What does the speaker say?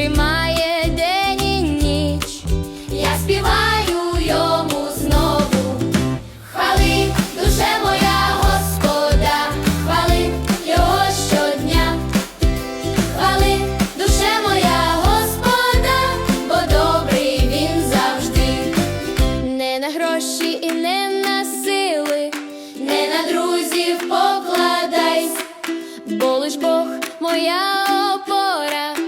тримає день і ніч, я співаю йому знову, хвали, душе моя Господа, хвали його щодня, хвали, душе моя Господа, бо добрий він завжди, не на гроші і не на сили, не на друзів покладайсь, бо лиш Бог моя опора.